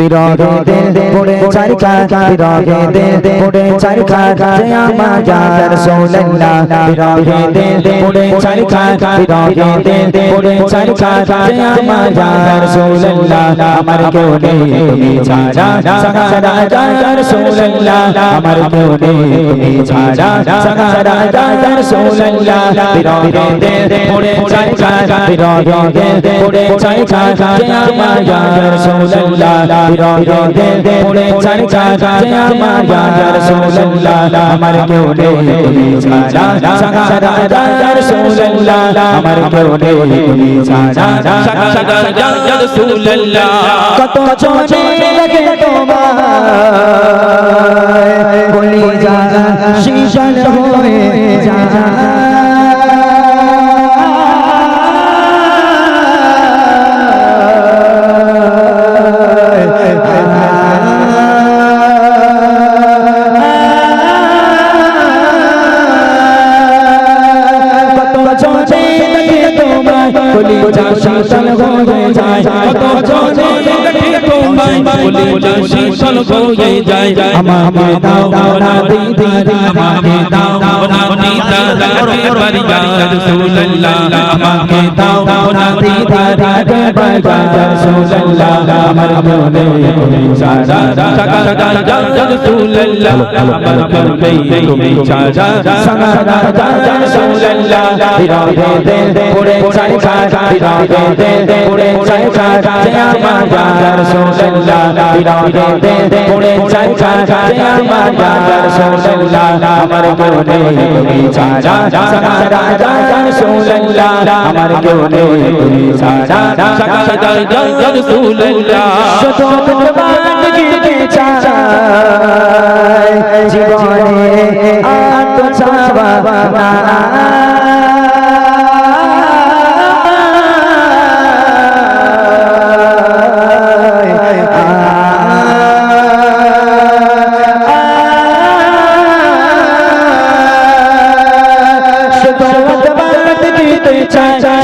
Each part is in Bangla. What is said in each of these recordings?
বিরহে দিল পড়ে চারি খাত বিরহে দিল পড়ে চারি খাত যে আমার জান রাসূলুল্লাহ বিরহে দিল পড়ে চারি খাত বিরহে দিল পড়ে চারি খাত যে আমার জান রাসূলুল্লাহ আমার কেউ নেই তুমি ছাড়া সারা জান রাসূলুল্লাহ আমার কেউ নেই তুমি ছাড়া সারা জান রাসূলুল্লাহ বিরহে দিল পড়ে চারি খাত বিরহে দিল পড়ে চারি খাত যে আমার জান রাসূলুল্লাহ বিরহে দিল পড়ে চারি খাত আমার জান রাসূলুল্লাহ আমার কেউ নেই তুমি ছাড়া সারা জান রাসূলুল্লাহ আমার কেউ নেই তুমি ছাড়া কত চোখে লাগে তোমার বলি যা শীতল হয়ে যা বলি যা শীতল হয়ে যায়, কত চোখে আমাকে দাও না দিদি, আমাকে দাও না আমাকে দাও দাও না দিদি bay bay bay su la la la ma ma ne ne cha cha cha cha cha cha cha su la la la ma ma ne ne cha cha cha cha cha cha cha su la la la di da de de de pure cha cha cha di da de de de pure cha cha cha cha ma ya ya su la la la di da de de de pure cha cha cha cha ma ya ya su la la la ma ma ne ne cha cha cha cha cha cha su la la la ma ma ne ne cha cha cha তুমি সাজা শত গীতে চাই জীবনে আর তো চাওয়া না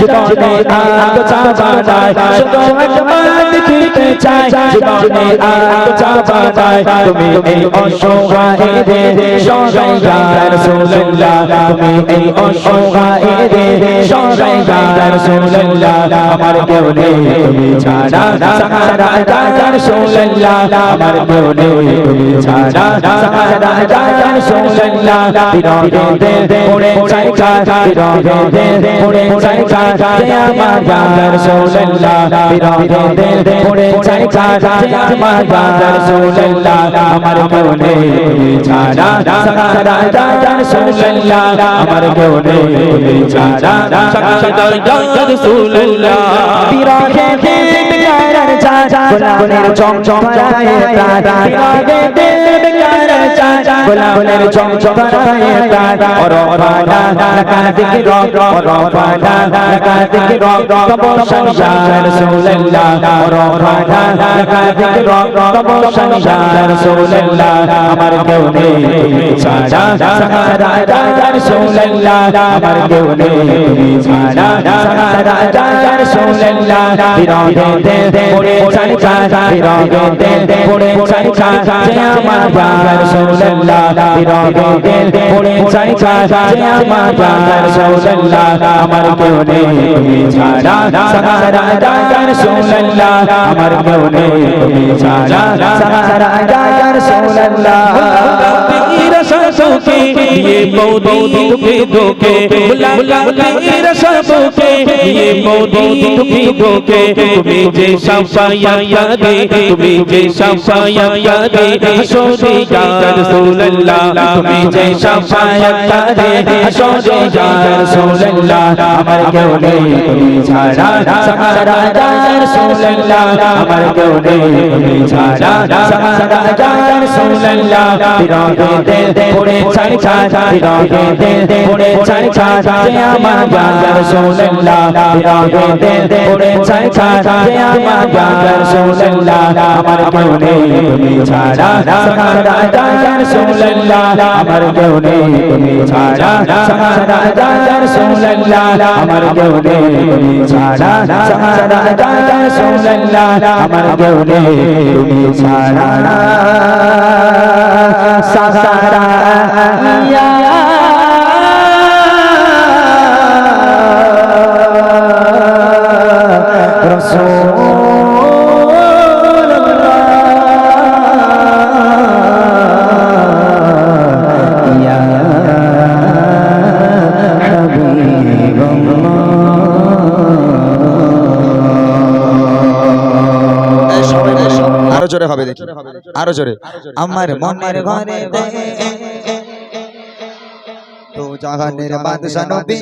জীবনে আর তো দিতে চাই, জীবনে আর তো চাওয়া তুমি এই অসহায়দের সহায় রাসূলুল্লাহ তুমি এই অসহায়দের সহায় রাসূলুল্লাহ আমার কেউ নেই, তুমি ছাড়া সাহারা রাসূলুল্লাহ আমার কেউ নেই, তুমি ছাড়া সাহারা রাসূলুল্লাহ বিরহে দে পড়ে চাই খা বিরহে দে পড়ে চাই খা যে আমার জান রাসূলুল্লাহ বিরহে দে পড়ে চাই খা যে আমার জান রাসূলুল্লাহ আমার তুমি ছাড়া সাহারা রাসূলুল্লাহ আমার কেউ নেই তুমি ছাড়া বিরহে দে বেকার চা গোলাপের চমচমায় প্রাণ বিরহে দে বেকার চা গোলাপের চমচমায় প্রাণ ওর পানা লাগা দিকে রক ওর পানা লাগা দিকে রক তব সংসার রাসূলুল্লাহ ওর পানা লাগা তব সংসার রাসূলুল্লাহ আমার কেউ নেই ছাড়া সাহারা রাসূলুল্লাহ আমার কেউ নেই ছাড়া সাহারা রাসূলুল্লাহ বিরহে দে পড়ে চাই খা বিরহে দে পড়ে চাই খা যে আমার আমার রাসূলুল্লাহ নীরবে দিল পড়ে চাই চাই আমার রাসূলুল্লাহ আমার কেউ নেই তুমি ছাড়া সারা রাসূলুল্লাহ আমার কেউ নেই তুমি ছাড়া সারা রাসূলুল্লাহ সবকে দিয়ে বৌদি দুঃখে দুঃখে বুলা বুলা রসবকে ये मोदी तुम्ही ढोके तुम्ही जे शाफाया यादे तुम्ही जे शाफाया यादे हसोदे या रसूल अल्लाह तुम्ही जे शाफाया यादे हसोदे या रसूल अल्लाह अमर क्यों नहीं तुम्ही छाड़ा सहारा या रसूल अल्लाह अमर क्यों नहीं तुम्ही छाड़ा सहारा या रसूल अल्लाह तेरा दिल दिल पूरे छड़ छड़ तेरा दिल दिल पूरे छड़ छड़ जय मां या रसूल अल्लाह রাসূলুল্লাহ বিরাগেতে পড়ে ছাই ছাই যে আমার ইয়া রাসূলুল্লাহ আমার কেউ নেই তুমি ছাড়া সাহারা ইয়া আমার কেউ নেই তুমি ছাড়া সাহারা ইয়া আমার কেউ নেই তুমি ছাড়া সাহারা ইয়া আমার কেউ নেই তুমি ছাড়া সাহারা ইয়া আরও জোরে হবে দেখি। আরও জোরে আমার মনের ঘরে জাহানের বাদশা নবী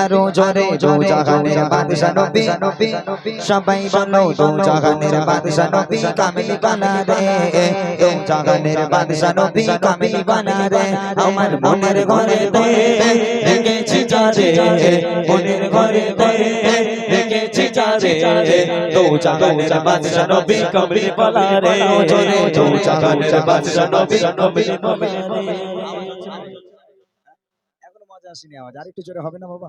আরও জোরে তো জাহানের বাদশা নবী সবাই বলো তো জাহানের বাদশা নবী কামিলি বানা রে তো জাহানের বাদশা নবী কামিলি বানা রে আমার মনের ঘরে দে দেখেছি যারে মনের ঘরে দে দেখেছি যারে তো জাহানের বাদশা নবী কামিলি বানা রে জোরে তো জাহানের বাদশা নবী কামিলি বানা রে এখনও মজা আসেনি আওয়াজ। আরেকটু জোরে হবে না বাবা?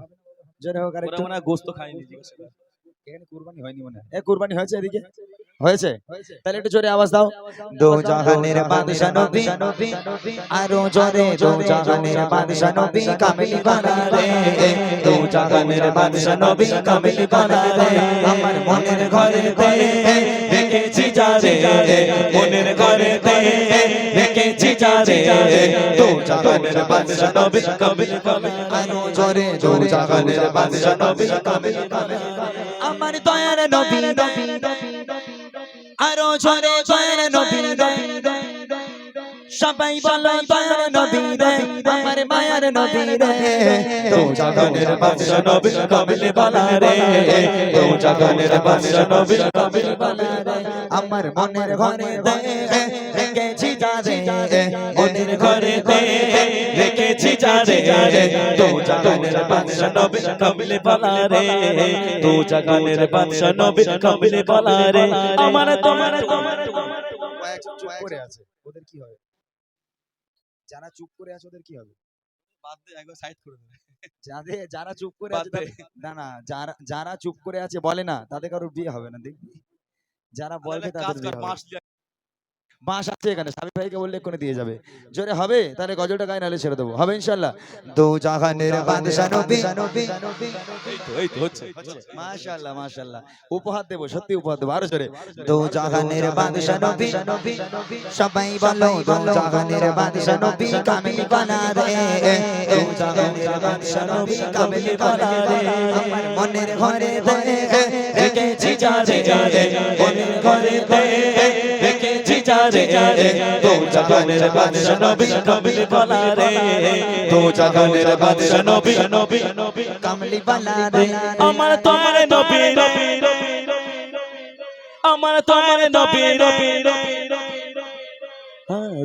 জোরে হোক আরেকটু। একটু গোস্ত খাইনি এখানে কুরবানি হয়নি মনে হয়? এ কুরবানি হয়েছে এদিকে? হয়েছে? তাহলে একটু জোরে আওয়াজ দাও। দো জাহানের বাদশা নবী, আরও জোরে দো জাহানের বাদশা নবী কামিলি বানা রে দো জাহানের বাদশা নবী কামিলি বানা রে আমার মনের ঘরে তে দেখেছি যারে, মনের ঘরে তে দেখেছি যারে। দো জাহানের বাদশা নবী কামিলি বানা আরও জোরে দো জাহানের বাদশা নবী কামিলি বানা আমার দয়ার নবী নবী আরও জোরে দয়ার নবী সবাই বলো দয়ার নবী রে আমার মায়ার নবী রে তো জাগানের বাদশা নবী কামিলে বালা রে। তো জাগানের বাদশা নবী কামিলে বালা রে। আমার মনের ঘরে দে রেখেছি যারে মনের রেখেছি তো জাগানের বাদশা নবী কামিলে বালা রে তো জাগানের বাদশা নবী কামিলে বালা রে। আমার তোমার তোমার চুপ করে আছে। ওদের কি হবে? যারা চুপ করে আছে ওদের কি হবে? বাদ দে একবার সাইড করে দে। যাদের যারা চুপ করে আছে না না যারা যারা চুপ করে আছে বলে না তাদের কারোর বিয়ে হবে না দেখবি? যারা বলবে তাদের বিয়ে হবে বাঁশ আছে এখানে স্বামী ভাইকে বললে এক্ষুনি দিয়ে যাবে। জোরে হবে? তাহলে গজলটা গায়ে নাহলে ছেড়ে দেবো। হবে ইনশাল্লাহ দো জাহানের বাদশা নবী এই তো এই তো হচ্ছে মাশাআল্লাহ মাশাআল্লাহ। উপহার দেবো সত্যি উপহার দেবো আরও জোরে। দো জাহানের বাদশা নবী সবাই বলো দো জাহানের বাদশা নবী কামিল বানা রে। দো জাহানের বাদশা নবী কামিল বানা রে। আমার মনের ঘরে দে রেখেছি যারে মনের ঘরে দে যারে দো জাহানের বাদশা নবী কামিল বানা রে বাদশা নবী নবী কামলি বানা রে আমার তোমার নবী আমার তোমার নবী হ্যাঁ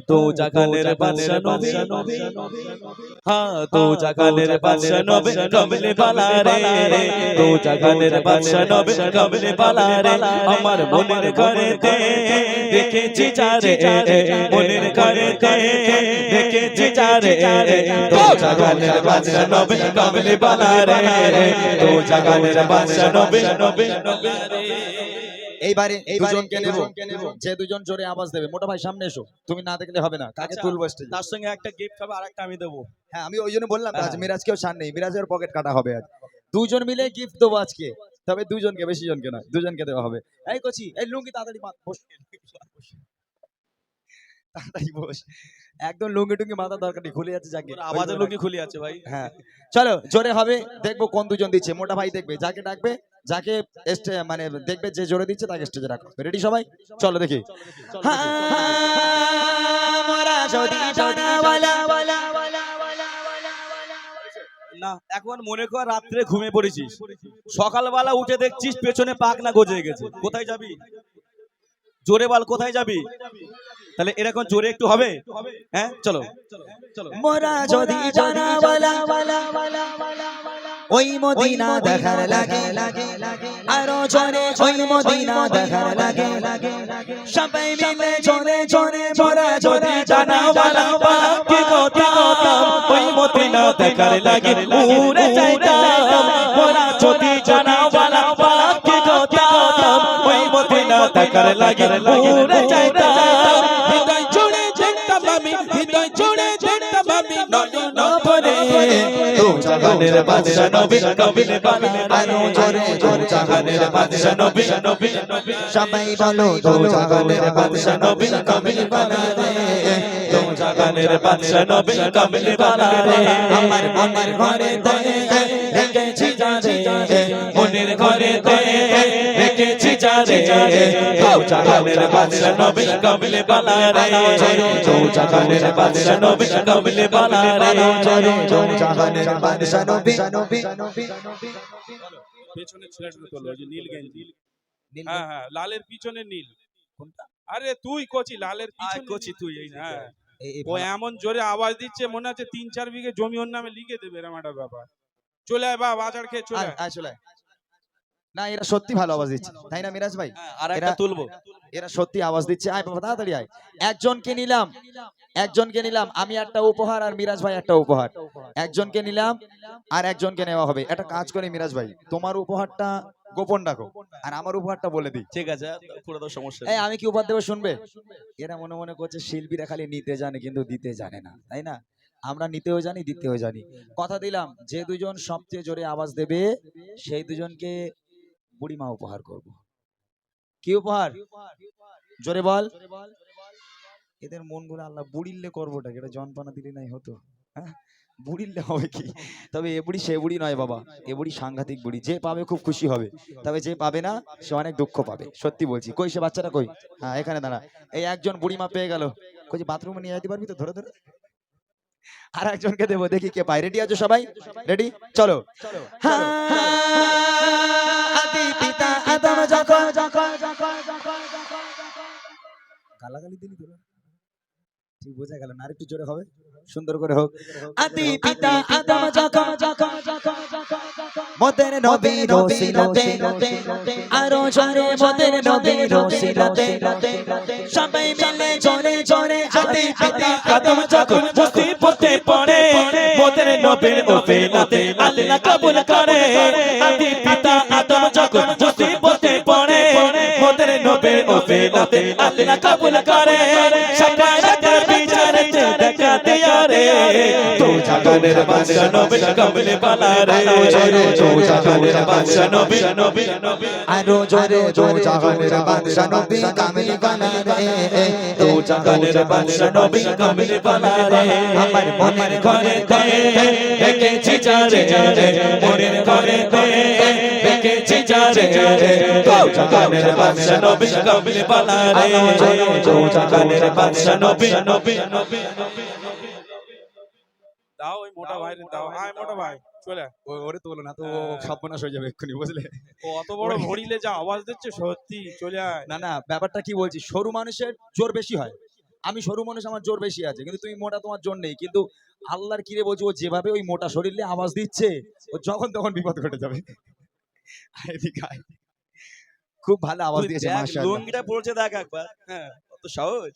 তো জাগানের বাদশা নবী হ্যাঁ তো জাগানের বাদশা নবী কমলে বালা রে তো জাগানের বাদশা নবী কমলে বালা রে আমার মনের ঘরে দে দেখেছি যারে মনের ঘরে দে দেখেছি যারে তো জাগানের বাদশা নবী কমলে বালা রে তো জাগানের বাদশা নবী নবী নবী এইবারে যে দুজন জোরে আওয়াজ দেবে মোটা ভাই সামনে এসো। তুমি না দেখলে হবে না কাকে আচ্ছা, তুলবো তার সঙ্গে একটা গিফট হবে আর একটা আমি দেবো। হ্যাঁ আমি ওই জন্য বললাম আজ হ্যাঁ। মিরাজকেও মিরাজের পকেট কাটা হবে আজ। দুজন মিলে গিফট দেবো আজকে তবে দুজনকে বেশি জনকে নয় দুজনকে দেওয়া হবে। এই কচি এই লুঙ্গি তাড়াতাড়ি বস। তাড়াতাড়ি বস। একদম লুঙ্গি টুঙ্গি মাথা দরকার নেই খুলে যাচ্ছে যাকে। আওয়াজের লোকই খুলে আছে ভাই। হ্যাঁ চলো জোরে হবে দেখব কোন দুজন দিচ্ছে মোটা ভাই দেখবে যাকে ডাকবে যাকে স্টে মানে দেখবে যে জোরে দিচ্ছে তাকে স্টেজে রাখো। রেডি সবাই? চলো দেখি। না এখন মনে কর রাত্রে ঘুমিয়ে পড়েছিস। সকালবেলা উঠে দেখছিস পেছনে পাক না গজে গেছে। কোথায় যাবি? জোরে বল কোথায় যাবি? তাহলে এরকম জোরে একটু হবে? হ্যাঁ চলো। চলো। মোরা যদি জানাওয়ালা ওই মদিনা দেখার লাগে। আরও জোরে ওই মদিনা দেখার লাগে। সবাই মিলে জোরে জোরে মোরা যদি জানাওয়ালা কি কথা। ওই মদিনা দেখার লাগে। উড়ে যাইতাম। মোরা যদি জানাওয়ালা কি কথা। ওই মদিনা দেখার লাগে। উড়ে যাইতাম। তো জাগানের বাদশা নবী নবী আরও জোরে জোরে জাগানের বাদশা নবী নবী সবাই বলো তো জাগানের বাদশা নবী নবী বানারে তো জাগানের বাদশা নবী কামিল বানারে আমার মনের ঘরে দে রেখেছি জানে মনের ঘরে দে রেখেছি যারে তো বাদশা নবী কামিল বানারে তো জাগানের বাদশা নবী কামিল বানারে জোরে জোরে জাগানের বাদশা নবী পেছনে ছেলেটা তোলো যে নীল গেঞ্জি হ্যাঁ হ্যাঁ লালের পিছনে নীল আরে তুই কচি লালের পিছনে কচি তুই এই হ্যাঁ ও এমন জোরে আওয়াজ দিচ্ছে মনে হচ্ছে তিন চার বিঘে জমি ওর নামে লিখে দেবে এরকম একটা ব্যাপার চলে আয় বা বাজার খেয়ে চলে আয়। আসলে না এরা সত্যি ভালো আওয়াজ দিচ্ছে। তাই না মিরাজ ভাই? আর একটা একটা তুলবো। এরা সত্যি আওয়াজ দিচ্ছে। আয় বাবা তাড়াতাড়ি আয়। একজনকে নিলাম একজনকে নিলাম। আমি একটা উপহার আর মিরাজ ভাই একটা উপহার। একজনকে নিলাম আর একজনকে নেওয়া হবে। একটা কাজ করে মিরাজ ভাই তোমার উপহারটা গোপন রাখো আর আমার উপহারটা বলে দিই। ঠিক আছে পুরো তো সমস্যা এই আমি কি উপহার দেবো শুনবে? এরা মনে মনে করছে শিল্পীরা খালি নিতে জানে কিন্তু দিতে জানে না। তাই না? আমরা নিতেও জানি দিতেও জানি। কথা দিলাম যে দুজন সবচেয়ে জোরে আওয়াজ দেবে সেই দুজনকে বুড়িমা উপহার করব। কি উপহার? জোরে বল। এদের মনগুলো আল্লাহ বুড়িল্লে করবোটা এটা জনপানা দিলে নাই হতো। হ্যাঁ? বুড়িল্লে হবে কি? তবে এ বুড়ি সে বুড়ি নয় বাবা। এ বুড়ি সাংঘাতিক বুড়ি। যে পাবে খুব খুশি হবে। তবে যে পাবে না সে অনেক দুঃখ পাবে। সত্যি বলছি। কই সে বাচ্চাটা কই? হ্যাঁ এখানে দাঁড়া। এই একজন বুড়িমা পেয়ে গেল। কই বাথরুমে নিয়ে যেতে পারবি তো? ধরে ধরে। আর একজনকে দেবো। দেখি কে পাই রেডি আছো সবাই? রেডি চলো। পিতা আদম যখন গালাগালি দিলি তো ঠিক বোঝা গেল না আরেকটু জোরে হবে সুন্দর করে হোক আদি পিতা আদম যখন মোদের নবী রসিলতে আরও জোরে মোদের নবী রসিলতে সবাই মিলে জোরে জোরে আদি পিতা কদম যখন মুসিবতে পড়ে মোদের নবীর ওপেলাতে আল্লাহ কবুল করে আদি পিতা আদম যখন মুসিবতে পড়ে মোদের নবীর ওপেলাতে আল্লাহ কবুল করে সকালের তো জাগানের বাদশা নবী কবুল বালা রে। তো জাগানের বাদশা নবী। নবী নবী আরও জোরে জোরে জাহানের বাদশা নবী কামিল বানা রে। তো জাগানের বাদশা নবী কবুল বালা রে। আমার মনের ঘরে দে রেখেছি যারে মনের ঘরে দে রেখেছি যারে তো জাগানের বাদশা নবী কবুল বালা রে। তো জাগানের বাদশা নবী নবী। নবী দাও ওই মোটা ভাই দাও। আয় মোটা ভাই চলে। ওরে তোলো না তো সর্বনাশ হয়ে যাবে এক্ষুনি বুঝলে? ও অত বড় ভরিলে যা আওয়াজ দিচ্ছে সত্যি চলে আয়। না না ব্যাপারটা কি বলছি সরু মানুষের জোর বেশি হয়। আমি সরু মানুষ আমার জোর বেশি আছে কিন্তু তুমি মোটা তোমার জোর নেই। কিন্তু আল্লাহর কিরে বলছি ও যেভাবে ওই মোটা শরীরে আওয়াজ দিচ্ছে ও যখন তখন বিপদ ঘটে যাবে। খুব ভালো আওয়াজ দিয়েছে মাশাআল্লাহ। লুঙ্গিটা পড়ছে দেখ একবার হ্যাঁ কত সাহস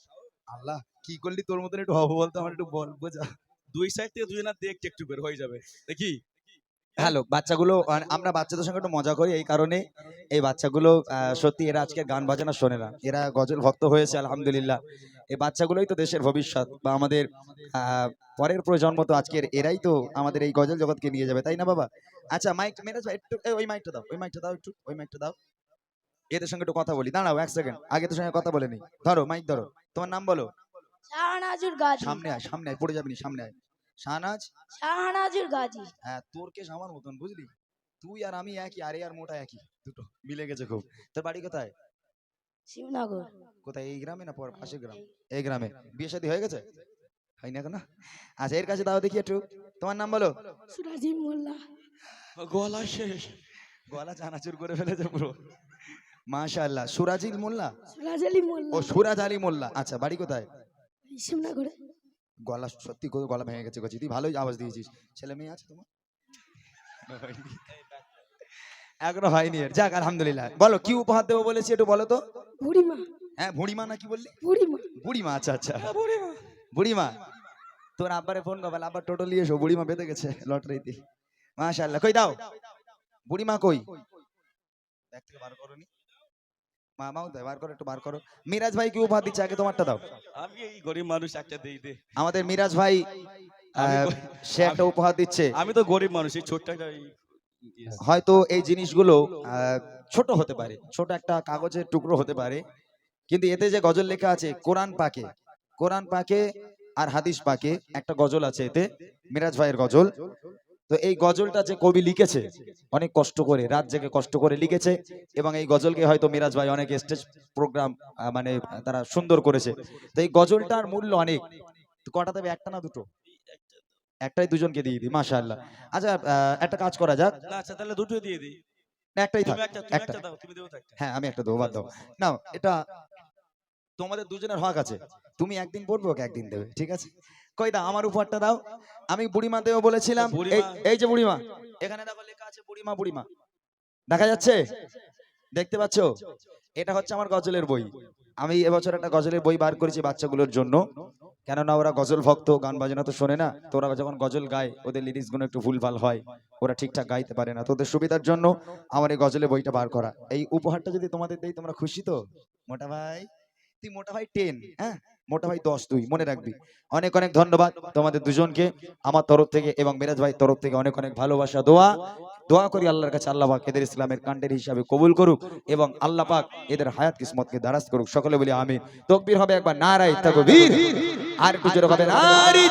আল্লাহ কি করলি তোর মতন একটু হব বলতো আমার একটু বল বোঝা। দুই সাইড থেকে দুজনা দেখছে একটু করে হয়ে যাবে। দেখি? হ্যালো বাচ্চাগুলো আমরা বাচ্চাদের সঙ্গে একটু মজা করি এই কারণে এই বাচ্চাগুলো আহ, সত্যি এরা আজকে গান বাজানা শোনে না। এরা গজল ভক্ত হয়েছে আলহামদুলিল্লাহ। এই বাচ্চাগুলোই তো দেশের ভবিষ্যৎ বা আমাদের পরের প্রজন্ম তো আজকের এরাই তো আমাদের এই গজল জগৎকে নিয়ে যাবে তাই না বাবা? আচ্ছা মাইক মেরাজ ভাই একটু ওই মাইকটা দাও ওই মাইকটা দাও একটু ওই মাইকটা দাও। এদের সঙ্গে একটু কথা বলি দাঁড়াও এক সেকেন্ড আগে তোর সঙ্গে কথা বলে নি। ধরো মাইক ধরো তোমার নাম বলো। শাহনাজুর গাজী। সামনে আয় সামনে আয় পড়ে যাবিনি সামনে আয়। শাহনাজ? শাহনাজুর গাজী। হ্যাঁ তোর কেস আমার মতন বুঝলি? তুই আর আমি একই আরে আর মোটা একই দুটো মিলে গেছে খুব। তোর বাড়ি কোথায়? শিবনগর। কোথায়? এই গ্রামে না পর পাশের গ্রাম? এই গ্রামে। বিয়ে শাদী হয়ে গেছে? হয় না কেন? আচ্ছা এর কাছে দাও দেখি একটু। তোমার নাম বলো? সুরাজি মোল্লা। গলা শেষ। গলা চানাচুর করে ফেলেছে পুরো। মাশাআল্লাহ। সুরাজিল মোল্লা? সুরাজ আলী মোল্লা। ও সুরাজ আলী মোল্লা। আচ্ছা বাড়ি কোথায়? শিবনগরে। গলা সত্যি করে গলা ভেঙে গেছে কচি তুই ভালোই আওয়াজ দিয়েছিস। ছেলে মেয়ে আছে তোমার? এখনও হয়নি এর। যাক আলহামদুলিল্লাহ। বলো কি উপহার দেবো বলেছি একটু বলো তো? বুড়িমা। হ্যাঁ বুড়িমা না কি বললি? বুড়িমা। বুড়িমা আচ্ছা আচ্ছা। বুড়িমা। তোর আব্বারে ফোন কর বলে, আব্বা টোটো নিয়ে এসো বুড়িমা বেঁধে গেছে লটারিতে। মাশাআল্লাহ কই দাও? বুড়িমা কই? ব্যাগ থেকে বার করনি। মা মাও বার করো একটু বার করো। মিরাজ ভাই কি উপহার দিচ্ছে? আগে তোমারটা দাও। আমি এই গরিব মানুষ একটা দেই দে। আমাদের মিরাজ ভাই সে একটা উপহার দিচ্ছে। আমি তো গরিব মানুষ এই ছোট্ট একটা হয়তো এই জিনিসগুলো আহ, ছোট হতে পারে ছোট একটা কাগজের টুকরো হতে পারে কিন্তু এতে যে গজল লেখা আছে কোরআন পাকে কোরআন পাকে আর হাদিস পাকে একটা গজল আছে এতে মিরাজ ভাইয়ের গজল। তো এই গজলটা যে কবি লিখেছে অনেক কষ্ট করে রাত জেগে কষ্ট করে লিখেছে এবং এই গজলকে হয়তো মিরাজ ভাই অনেক স্টেজ প্রোগ্রাম মানে তারা সুন্দর করেছে। তো এই গজলটার মূল্য অনেক। কটা দেবে? একটা না দুটো? একটাই দুজনকে দিয়ে দিই মাশাআল্লাহ। আচ্ছা আহ, একটা কাজ করা যাক। আচ্ছা তাহলে দুটো দিয়ে দিই। একটাই থাক একটা হ্যাঁ আমি একটা দেবো বাদ দাও। না এটা তোমাদের দুজনের হক আছে। তুমি একদিন পড়বে ওকে একদিন দেবে ঠিক আছে? কই দাও আমার উপহারটা দাও। আমি বুড়িমা দেবো বলেছিলাম। এই যে বুড়িমা। এখানে দেখো লেখা আছে বুড়িমা বুড়িমা। দেখা যাচ্ছে? দেখতে পাচ্ছো? এটা হচ্ছে আমার গজলের বই। আমি এবছর একটা গজলের বই বার করেছি বাচ্চাগুলোর জন্য। কেননা ওরা গজল ভক্ত গান বাজনা তো শোনে না। তো ওরা যখন গজল গায় ওদের লিরিক্সগুলো একটু ভুলভাল হয়। ওরা ঠিকঠাক গাইতে পারে না। তোদের সুবিধার জন্য আমার এই গজলের বইটা বার করা। এই উপহারটা যদি তোমাদের দেই তোমরা খুশি তো? মোটা ভাই তুই মোটা ভাই টেন হ্যাঁ? মোটা ভাই দশ দুই মনে রাখবি। অনেক অনেক ধন্যবাদ তোমাদের দুজনকে আমার তরফ থেকে এবং মেরাজ ভাই তরফ থেকে অনেক অনেক ভালোবাসা দোয়া। দোয়া করি আল্লাহর কাছে আল্লাহ পাক এদের ইসলামের কাণ্ডের হিসাবে কবুল করুক এবং আল্লাহ পাক এদের হায়াত কিসমতকে দারাজ করুক। সকলে বলি আমি তকবীর হবে একবার নারায় তাকবীর। আর কিছু হবে নারী